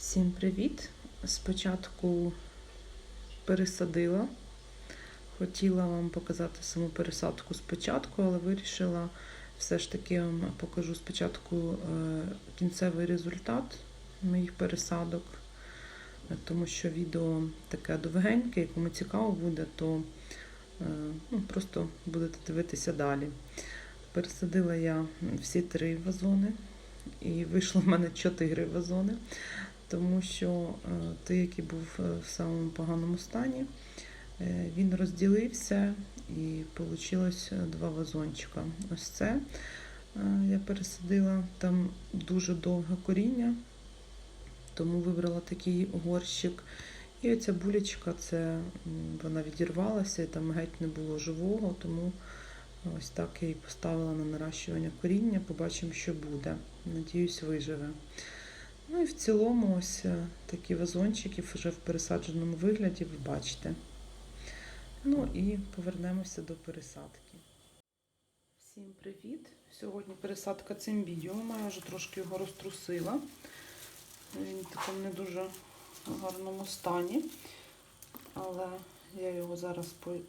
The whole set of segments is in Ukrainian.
Всім привіт! Спочатку пересадила. Хотіла вам показати саму пересадку спочатку, але вирішила все ж таки вам покажу спочатку е, кінцевий результат моїх пересадок, Е, тому що відео таке довгеньке, і кому цікаво буде, то е, ну, просто будете дивитися далі. Пересадила я всі три вазони, і вийшло в мене чотири вазони тому що е, той, який був е, в самому поганому стані, е, він розділився і вийшло два вазончика. Ось це я пересадила там дуже довге коріння, тому вибрала такий горщик. І оця булечка, це вона відірвалася, і там геть не було живого, тому ось так я її поставила на наращування коріння. Побачимо, що буде. Надіюсь, виживе. Ну і в цілому ось е, такі вазончики вже в пересадженому вигляді, ви бачите. Ну і повернемося до пересадки. Всім привіт! Сьогодні пересадка цимбідіума, я вже трошки його розтрусила. Він в такому не дуже гарному стані, але я його зараз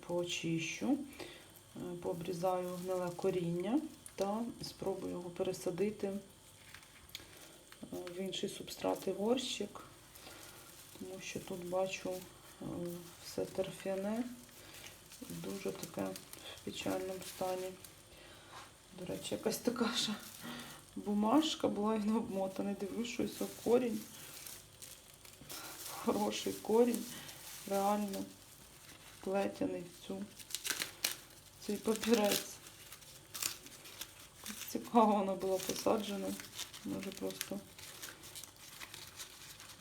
поочищу, е, пообрізаю гниле коріння та спробую його пересадити в інший субстрат і горщик, тому що тут бачу е, все торфяне і дуже таке в печальному стані. До речі, якась така ж бумажка була і не обмотана. Дивлюсь, корінь. Хороший корінь, реально плетяний в цю цей папірець. Цікаво вона була посаджена. Може просто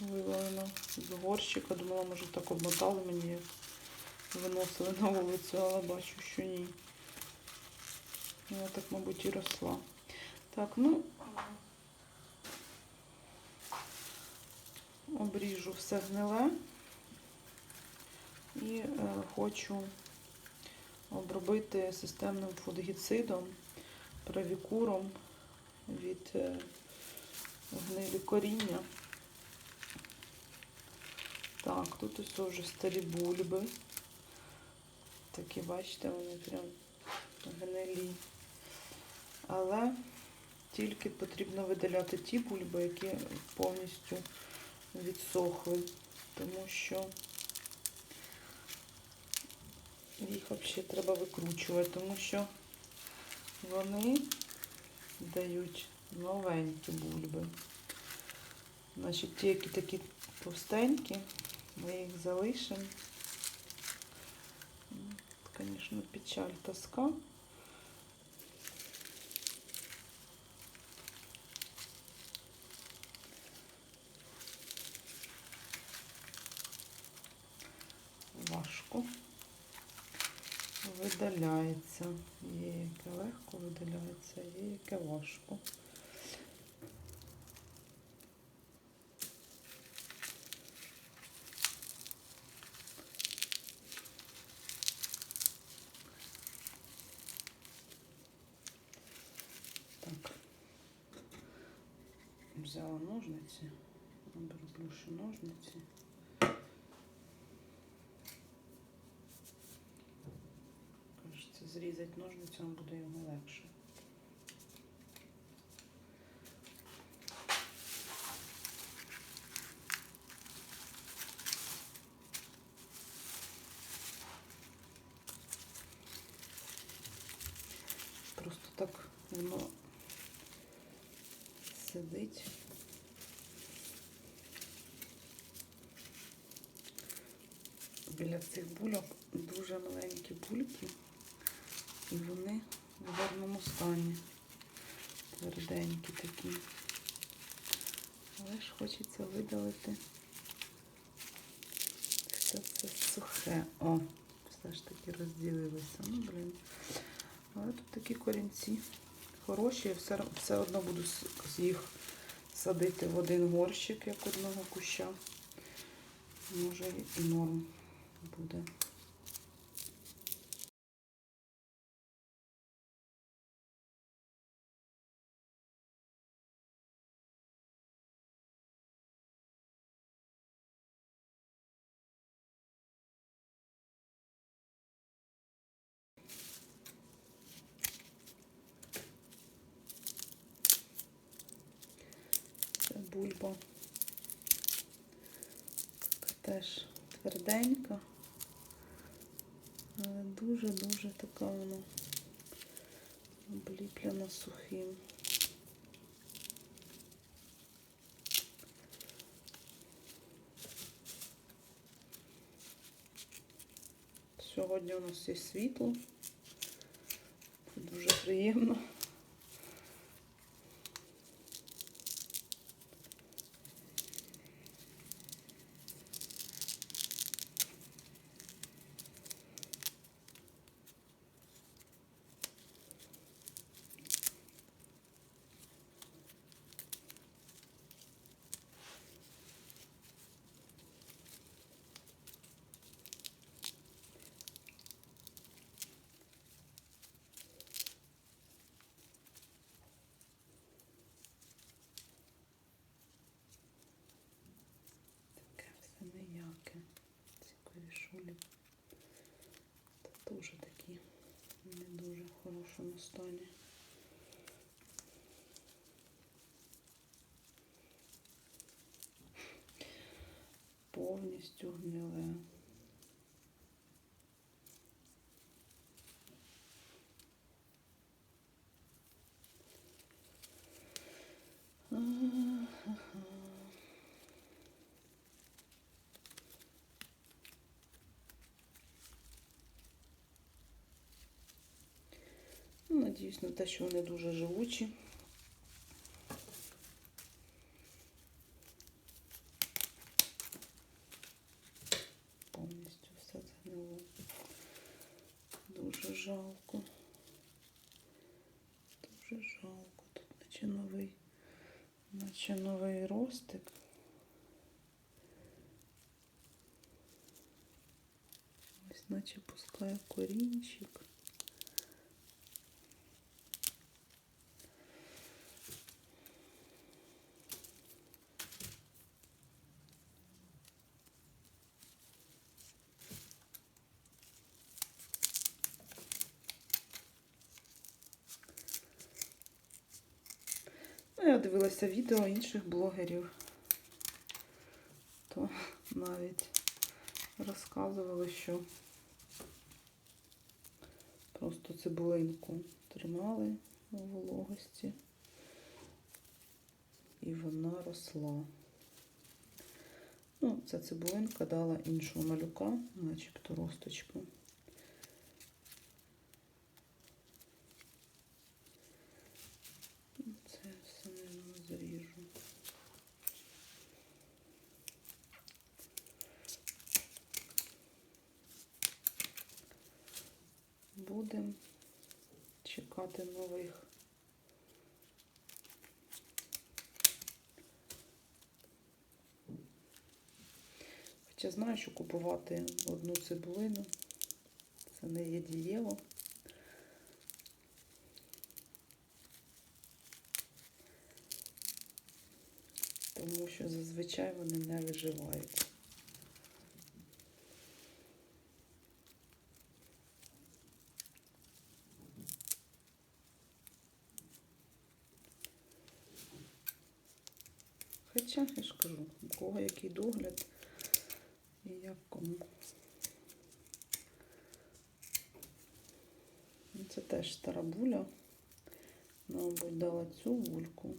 вивалена з горщика. Думала, може так обмотали мені, виносили на вулицю, але бачу, що ні. Я так, мабуть, і росла. Так, ну обріжу все гниле і е, хочу обробити системним фунгіцидом, правікуром від е, гнилі коріння. Так, тут ось вже старі бульби. Такі, бачите, вони прям гнилі. Але тільки потрібно видаляти ті бульби, які повністю відсохли, тому що їх взагалі треба викручувати, тому що вони дають новенькі бульби. Значить, ті, які такі товстенькі, ми їх залишимо. Звісно, печаль тоска. Важко видаляється. Є яке легко видаляється, є яке важко. Так, взяла ножниці, роблю ще ножниці. Кажеться, зрізати ножницями буде йому легше. Просто так воно сидить. Біля цих бульок дуже маленькі бульки, і вони в гарному стані. Тверденькі такі. Але ж хочеться видалити все це сухе. О, все ж таки розділилося. Ну, блін. Але тут такі корінці хороші, я все, все одно буду їх садити в один горщик, як одного куща. Може і норм буде. Бульба теж тверденька. Але дуже-дуже така вона обліплена сухим. Сьогодні у нас є світло. Дуже приємно. Дуже в хорошому стані. Повністю гниле. Надіюсь на те, що вони дуже живучі. Повністю все згнило. Дуже жалко. Дуже жалко. Тут наче новий, наче новий ростик. Ось наче пускає корінчик. Ну, я дивилася відео інших блогерів, то навіть розказували, що просто цибулинку тримали у вологості і вона росла. Ну, ця цибулинка дала іншого малюка, начебто росточку. Це все наверно, зріжу. Будемо чекати нових. Хоча знаю, що купувати одну цибулину це не є дієво. тому що зазвичай вони не виживають. Хоча, я ж кажу, у кого який догляд і як кому. Ну, Це теж стара буля. Мабуть, дала цю бульку.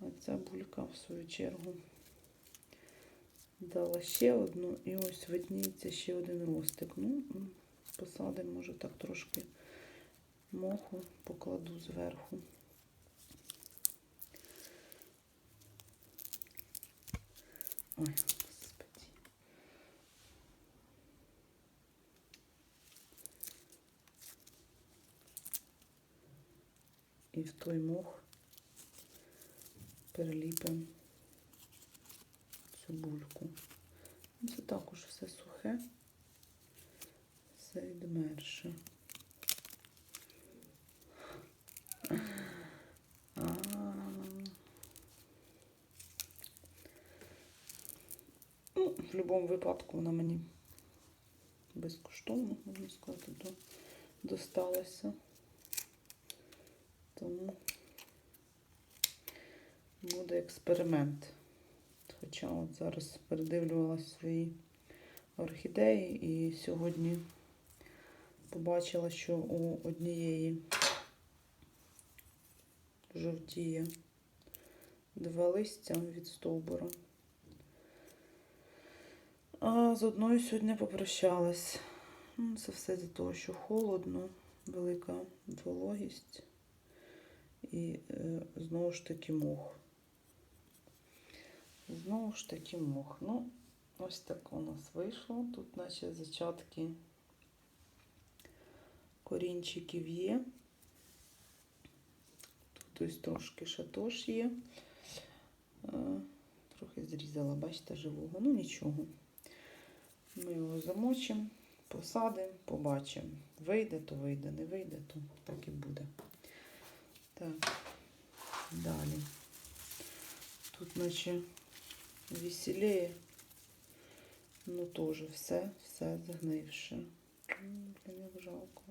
А ця булька, в свою чергу, дала ще одну, і ось видніється ще один ростик. Ну, посадимо, може, так трошки моху покладу зверху. Ой, господи. І в той мох переліпимо цю бульку. Це також все сухе, все відмерше. Будь-якому випадку вона мені безкоштовно, можна сказати, до, досталася. Тому буде експеримент. Хоча от зараз передивлювалася свої орхідеї і сьогодні побачила, що у однієї жовтіє два листя від стовбура. А з одною сьогодні попрощалась. Ну, Це все за того, що холодно, велика вологість і е, знову ж таки мох. Знову ж таки мох. Ну, ось так у нас вийшло. Тут наче зачатки корінчиків є. Тут ось трошки теж є. Е, Трохи зрізала, бачите, живого. Ну нічого. Ми його замочимо, посадимо, побачимо. Вийде, то вийде, не вийде, то так і буде. Так, далі. Тут, наче, веселіє. Ну, теж все, все загнивше. Як жалко.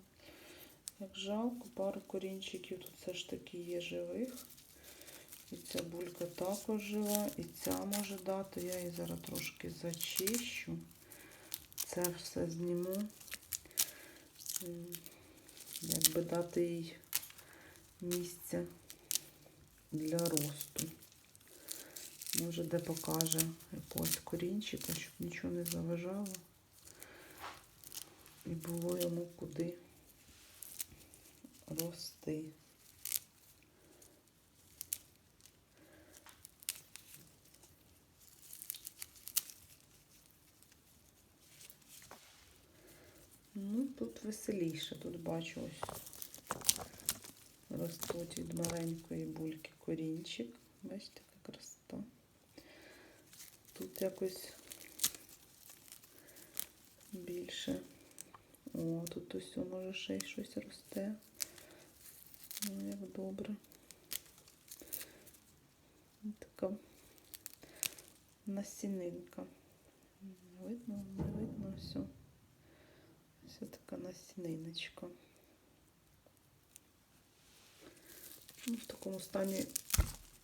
Як жалко, пару корінчиків тут все ж таки є живих. І ця булька також жива, і ця може дати. Я її зараз трошки зачищу. Це все зніму. Якби дати їй місце для росту. Може, де покаже якогось корінчика, щоб нічого не заважало. І було йому куди рости. Ну, тут веселіше, тут бачу ось ростуть від маленької бульки корінчик. Бачите, яка красота. Тут якось більше. О, тут ось може ще й щось росте. Ну, як добре. Така насінинка. Видно, не видно все. Все така насіниночка. Ну, в такому стані.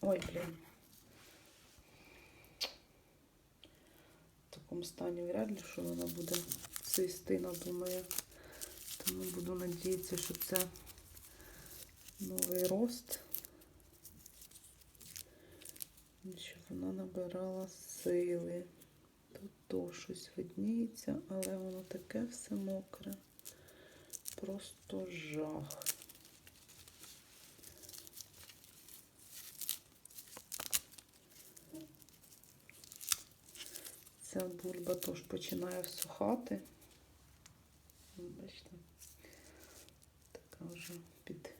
Ой, блін. В такому стані вряд ли, що вона буде цистина, думаю. Тому буду надіятися, що це новий рост. Щоб вона набирала сили. Тут то щось видніється, але воно таке все мокре. Просто жах. Ця бульба теж починає всухати. Бачите, така вже під.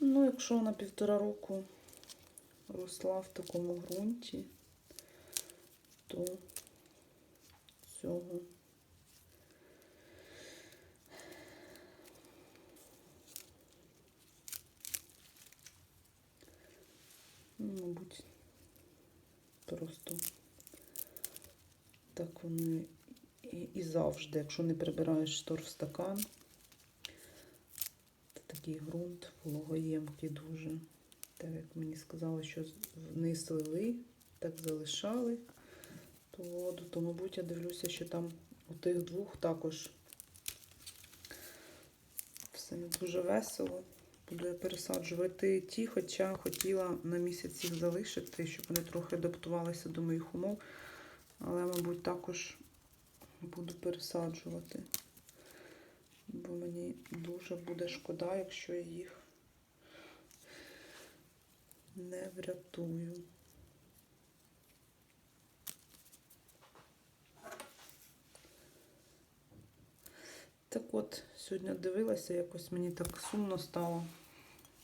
Ну, якщо вона півтора року росла в такому ґрунті, то цього мабуть, просто так воно і завжди, якщо не прибираєш штор в стакан, такий ґрунт вологоємкий дуже. Так як мені сказали, що вниз лили, так залишали ту воду, то, мабуть, я дивлюся, що там у тих двох також все не дуже весело. Буду я пересаджувати ті, хоча хотіла на місяць їх залишити, щоб вони трохи адаптувалися до моїх умов. Але, мабуть, також буду пересаджувати бо мені дуже буде шкода, якщо я їх не врятую. Так от, сьогодні дивилася, якось мені так сумно стало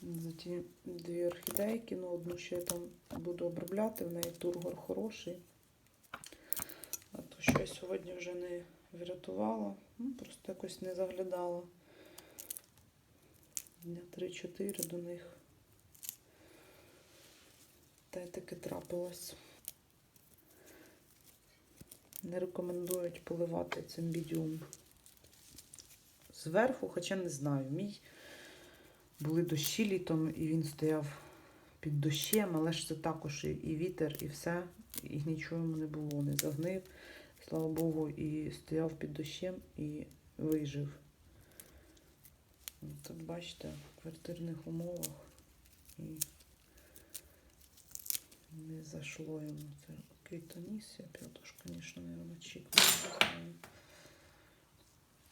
за ті дві орхідейки. Ну, одну ще я там буду обробляти, в неї тургор хороший. А то що я сьогодні вже не врятувала, ну, просто якось не заглядала. Дня 3-4 до них. Та й таки трапилось. Не рекомендують поливати цим бідіум зверху, хоча не знаю. Мій були дощі літом, і він стояв під дощем, але ж це також і, вітер, і все, і нічого йому не було, не загнив, слава Богу, і стояв під дощем і вижив. Тут бачите, в квартирних умовах і не зайшло йому це квітоніс. Я теж, звісно, не начікала.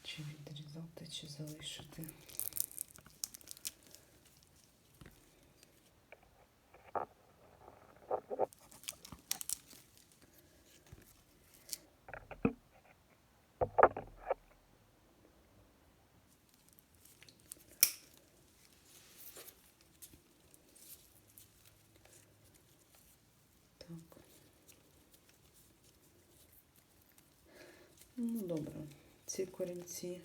Чи відрізати, чи залишити. Так. Ну, добре. Ці корінці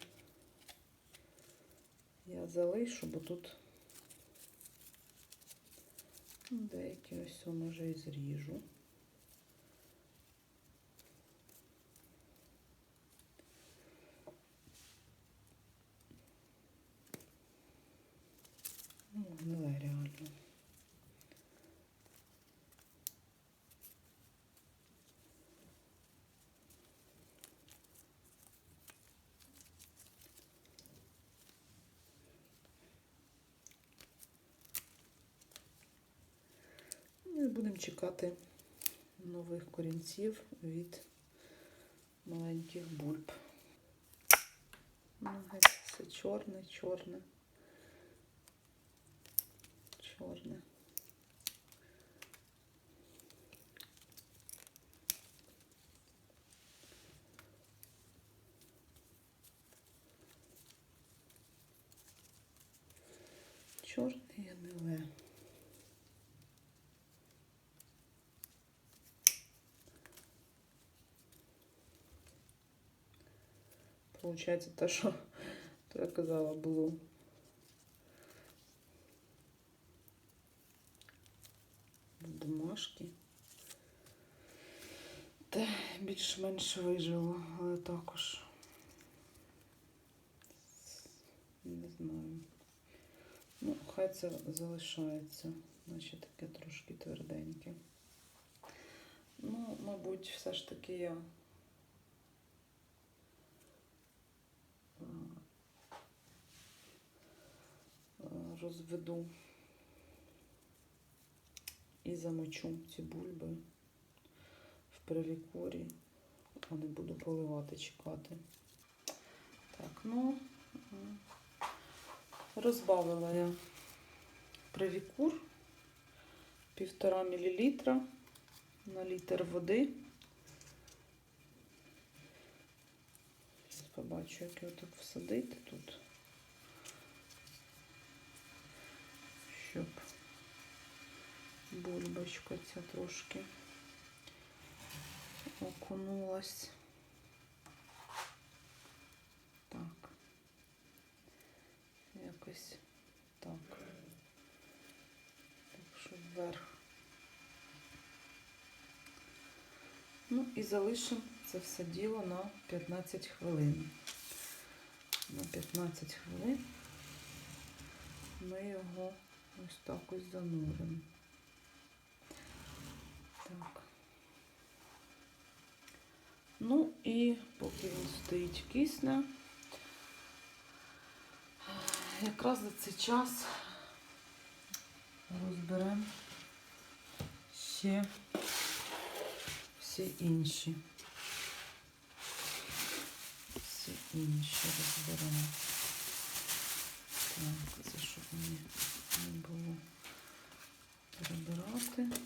я залишу, бо тут деякі ось може і зріжу. Ну, гниле реально. Ну і будемо чекати нових корінців від маленьких бульб. Ну, все чорне, чорне, чорне. Чорне гниле. Получається те, що я казала, було. В бумажки. Та більш-менш вижило, але також не знаю. Ну, хай це залишається, наче таке трошки тверденьке. Ну, мабуть, все ж таки я е, е, розведу і замочу ці бульби в прелікорі, а не буду поливати, чекати. Так, ну, розбавила я привікур півтора мілілітра на літр води. Побачу, як його так всадити тут, щоб бульбочка ця трошки окунулась. Так. Якось так. Так, щоб вверх. Ну і залишимо це все діло на 15 хвилин. На 15 хвилин ми його ось так ось зануримо. Так. Ну і поки він стоїть кисне, якраз за цей час розберемо ще всі інші. Всі інші розберемо. Так, це щоб мені не було перебирати.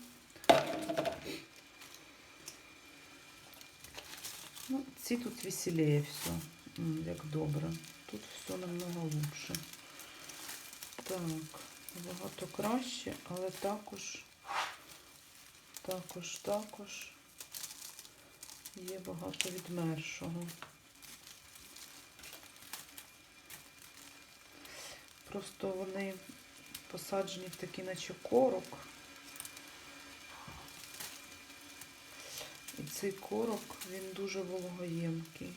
Ну, ці тут веселее все, як добре. Тут все намного лучше. Так, багато краще, але також, також, також є багато відмершого. Просто вони посаджені в такий наче корок. І цей корок, він дуже вологоємкий.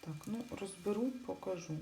Так, ну розберу, покажу.